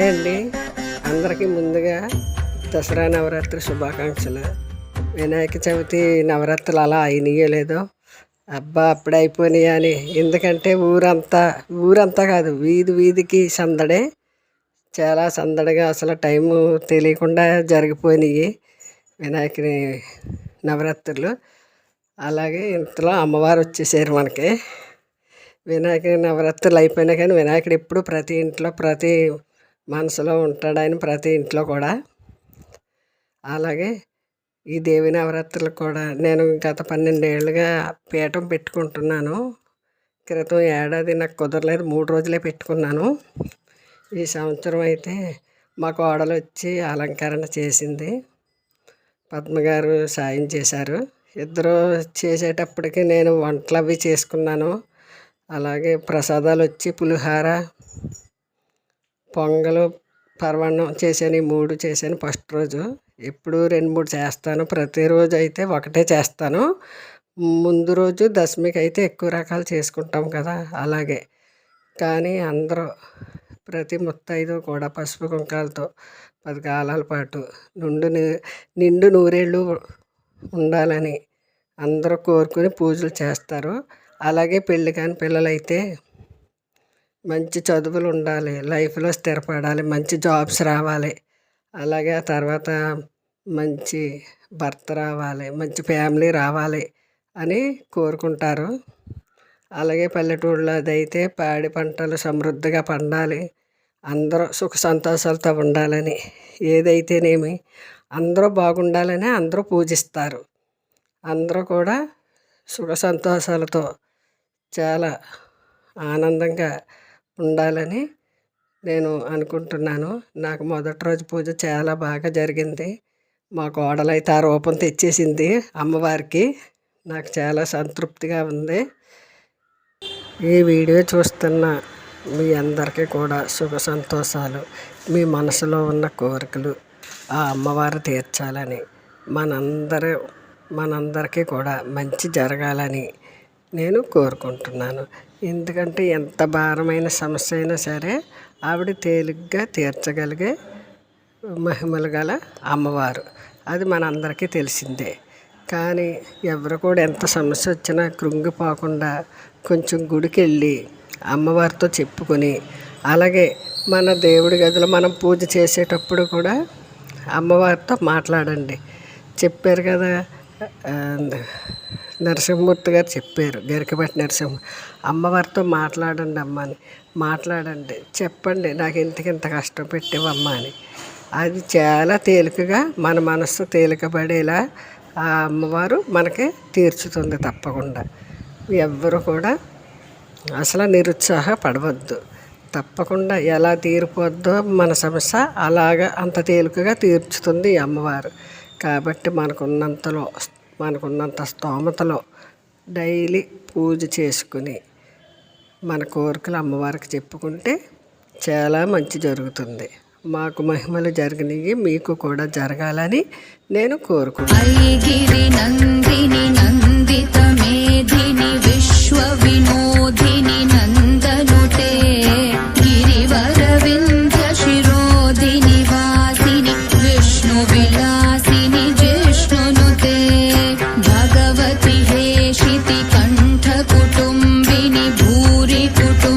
Hi అండి. అందరికీ ముందుగా దసరా నవరాత్రి శుభాకాంక్షలు. వినాయక చవితి నవరాత్రులు అలా అయినాయో లేదో అబ్బా అప్పుడే అయిపోయినాయి అని. ఎందుకంటే ఊరంతా ఊరంతా కాదు వీధి వీధికి సందడే. చాలా సందడిగా అసలు టైము తెలియకుండా జరిగిపోయినాయి వినాయకుని నవరాత్రులు. అలాగే ఇంతలో అమ్మవారు వచ్చేసారు మనకి. వినాయకుడి నవరాత్రులు అయిపోయినా కానీ వినాయకుడు ఎప్పుడు ప్రతి ఇంట్లో ప్రతి మనసులో ఉంటాడు ఆయన ప్రతి ఇంట్లో కూడా. అలాగే ఈ దేవి నవరాత్రులకు కూడా నేను గత పన్నెండేళ్ళుగా పీఠం పెట్టుకుంటున్నాను. క్రితం ఏడాది నాకు కుదరలేదు మూడు రోజులే పెట్టుకున్నాను. ఈ సంవత్సరం అయితే మా కోడలు వచ్చి అలంకరణ చేసింది. పద్మగారు సాయం చేశారు. ఇద్దరు చేసేటప్పటికి నేను వంటలు అవి చేసుకున్నాను. అలాగే ప్రసాదాలు వచ్చి పులిహార పొంగలు పరమాన్నం చేశాను ఈ మూడు చేశాను ఫస్ట్ రోజు. ఎప్పుడు రెండు మూడు చేస్తాను. ప్రతిరోజు అయితే ఒకటే చేస్తాను. ముందు రోజు దశమికి అయితే ఎక్కువ రకాలు చేసుకుంటాం కదా అలాగే. కానీ అందరూ ప్రతి ముత్తైదు కూడా పసుపు కుంకాలతో పది కాలాల పాటు నుండు నిండు నూరేళ్ళు ఉండాలని అందరూ కోరుకుని పూజలు చేస్తారు. అలాగే పెళ్ళి కాని పిల్లలైతే మంచి చదువులు ఉండాలి లైఫ్లో స్థిరపడాలి మంచి జాబ్స్ రావాలి. అలాగే ఆ తర్వాత మంచి భర్త రావాలి మంచి ఫ్యామిలీ రావాలి అని కోరుకుంటారు. అలాగే పల్లెటూళ్ళలో అదైతే పాడి పంటలు సమృద్ధిగా పండాలి. అందరూ సుఖ సంతోషాలతో ఉండాలని ఏదైతేనేమి అందరూ బాగుండాలని అందరూ పూజిస్తారు. అందరూ కూడా సుఖ సంతోషాలతో చాలా ఆనందంగా ఉండాలని నేను అనుకుంటున్నాను. నాకు మొదటి రోజు పూజ చాలా బాగా జరిగింది. మా కోడలైతే ఆ రూపం తెచ్చేసింది అమ్మవారికి. నాకు చాలా సంతృప్తిగా ఉంది. ఈ వీడియో చూస్తున్న మీ అందరికీ కూడా సుఖ సంతోషాలు. మీ మనసులో ఉన్న కోరికలు ఆ అమ్మవారు తీర్చాలని మనందరూ మనందరికీ కూడా మంచి జరగాలని నేను కోరుకుంటున్నాను. ఎందుకంటే ఎంత భారమైన సమస్య అయినా సరే ఆవిడ తేలిగ్గా తీర్చగలిగే మహిమలు గల అమ్మవారు. అది మనందరికీ తెలిసిందే. కానీ ఎవరు కూడా ఎంత సమస్య వచ్చినా కృంగిపోకుండా కొంచెం గుడికి వెళ్ళి అమ్మవారితో చెప్పుకొని అలాగే మన దేవుడి గదిలో మనం పూజ చేసేటప్పుడు కూడా అమ్మవారితో మాట్లాడండి. చెప్పారు కదా నరసింహమూర్తి గారు చెప్పారు గరికపట్టి నరసింహ. అమ్మవారితో మాట్లాడండి అమ్మ అని. మాట్లాడండి చెప్పండి నాకు ఇంతకింత కష్టం పెట్టేవమ్మా అని. అది చాలా తేలికగా మన మనస్సు తేలికపడేలా ఆ అమ్మవారు మనకి తీర్చుతుంది తప్పకుండా. ఎవ్వరు కూడా అసలు నిరుత్సాహపడవద్దు. తప్పకుండా ఎలా తీరిపోద్దో మన సమస్య అలాగా అంత తేలికగా తీర్చుతుంది ఈ అమ్మవారు. కాబట్టి మనకున్నంతలో మనకున్నంత స్తోమతలో డైలీ పూజ చేసుకుని మన కోరికలు అమ్మవారికి చెప్పుకుంటే చాలా మంచి జరుగుతుంది. మాకు మహిమలు జరిగినవి మీకు కూడా జరగాలని నేను కోరుకుంటున్నాను. to do.